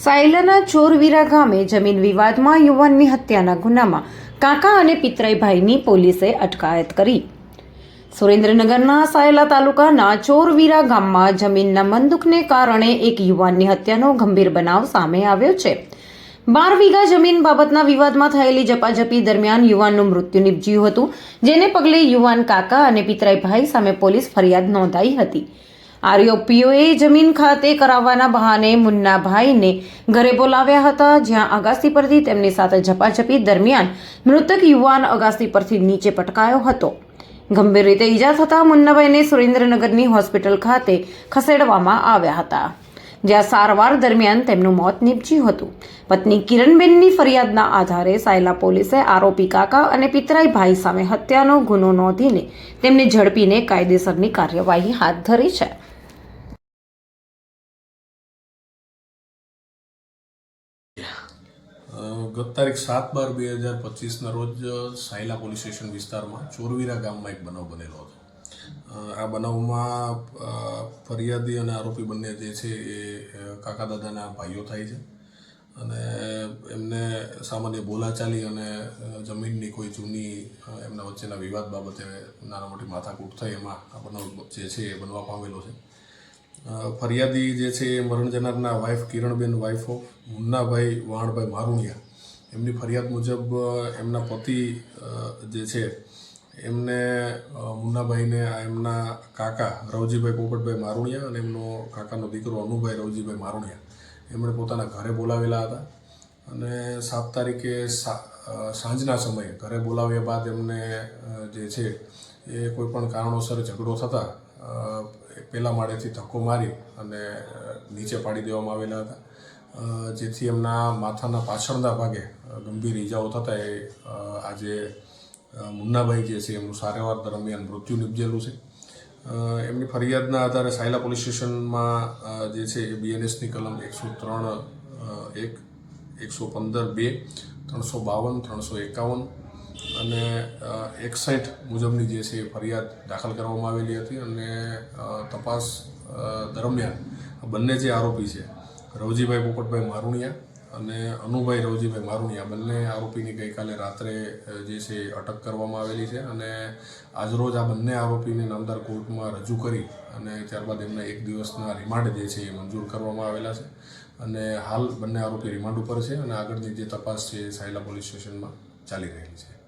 સાયલાના ચોરવીરા ગામે જમીન વિવાદમાં યુવાનની હત્યાના ગુનામાં કાકા અને પિતરાઈભાઈની પોલીસે અટકાયત કરી. સુરેન્દ્રનગરના સાયલા તાલુકાના ચોરવીરા ગામમાં જમીનના મંદુકને કારણે એક યુવાનની હત્યાનો ગંભીર બનાવ સામે આવ્યો છે. બાર વીઘા જમીન બાબતના વિવાદમાં થયેલી ઝપાઝપી દરમિયાન યુવાનનું મૃત્યુ નિપજ્યું હતું, જેને પગલે યુવાન કાકા અને પિતરાઈભાઈ સામે પોલીસ ફરિયાદ નોંધાઈ હતી. આરોપીઓએ જમીન ખાતે કરાવવાના બહાને મુન્નાભાઈને ઘરે બોલાવ્યા હતા, જ્યાં અગાસી પરથી તેમની સાથે ઝપાઝપી દરમિયાન મૃતક યુવાન અગાસી પરથી નીચે પટકાયો હતો. ગંભીર રીતે ઈજા થતાં મુન્નાભાઈને સુરેન્દ્રનગરની હોસ્પિટલ ખાતે ખસેડવામાં આવ્યા હતા. જ્યાં સારવાર દરમિયાન તેમનું મોત નીપજ્યું હતું. પત્ની કિરણબેનની ફરિયાદના આધારે સાયલા પોલીસે આરોપી કાકા અને પિતરાઈ ભાઈ સામે હત્યાનો ગુનો નોંધીને તેમને ઝડપીને કાયદેસરની કાર્યવાહી હાથ ધરી છે. ગત તારીખ સાત બાર બે હજાર પચીસના રોજ સાયલા પોલીસ સ્ટેશન વિસ્તારમાં ચોરવીરા ગામમાં એક બનાવ બનેલો હતો. આ બનાવમાં ફરિયાદી અને આરોપી બંને જે છે એ કાકા દાદાના ભાઈઓ થાય છે. અને એમને સામાન્ય બોલાચાલી અને જમીનની કોઈ જૂની એમના વચ્ચેના વિવાદ બાબતે નાના મોટી માથાકૂટ થઈ એમાં આ બનાવ જે છે એ બનવા પામેલો છે. ફરિયાદી જે છે એ મરણ જનારના wife Kiranben wife of Munnabhai Vanbhai Maruniya. એમની ફરિયાદ મુજબ એમના પતિ જે છે, એમને મુન્નાભાઈને આ એમના કાકા રવજીભાઈ પોપટભાઈ મારુણિયા અને એમનો કાકાનો દીકરો અનુભાઈ રવજીભાઈ મારુણિયા. એમણે પોતાના ઘરે બોલાવેલા હતા અને સાત તારીખે સાંજના સમયે ઘરે બોલાવ્યા બાદ એમને જે છે એ કોઈપણ કારણોસર ઝઘડો થતાં પહેલા માળેથી ધક્કો મારી અને નીચે પાડી દેવામાં આવેલા હતા. જેથી એમના માથાના પાછળના ભાગે ગંભીર ઈજાઓ થતાં એ આજે મુન્નાભાઈ જે છે એમનું સારવાર દરમિયાન મૃત્યુ નિપજેલું છે. એમની ફરિયાદના આધારે સાયલા પોલીસ સ્ટેશનમાં જે છે એ બીએનએસની કલમ એકસો ત્રણ એક, એકસો પંદર બે, ત્રણસો બાવન, ત્રણસો એકાવન અને એકસઠ મુજબની જે છે એ ફરિયાદ દાખલ કરવામાં આવેલી હતી અને તપાસ દરમિયાન બંને જે આરોપી છે, રવજીભાઈ પોપટભાઈ મારુણિયા અને અનુભાઈ રવજીભાઈ મારુણિયા, બંને આરોપીની ગઈકાલે રાત્રે જે છે અટક કરવામાં આવેલી છે અને આજરોજ આ બંને આરોપીને નામદાર કોર્ટમાં રજૂ કરી અને ત્યારબાદ એમને એક દિવસના રિમાન્ડ જે છે એ મંજૂર કરવામાં આવેલા છે અને હાલ બંને આરોપી રિમાન્ડ ઉપર છે અને આગળની જે તપાસ છે સાયલા પોલીસ સ્ટેશનમાં ચાલી રહેલી છે.